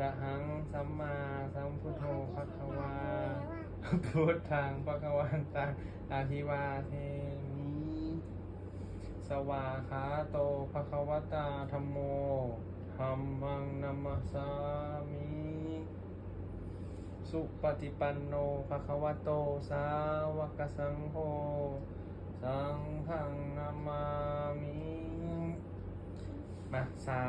ระหังสัมมาสัมพุทโธภะคะวาพุทธังภะคะวันตังอาทิวาเทมิสวาคาโตภะคะวตาธัมโมธัมมังนัมมสสามิสุปฏิปันโนภะคะวะโตสาวกสังโฆสังฆังนามามิมาสา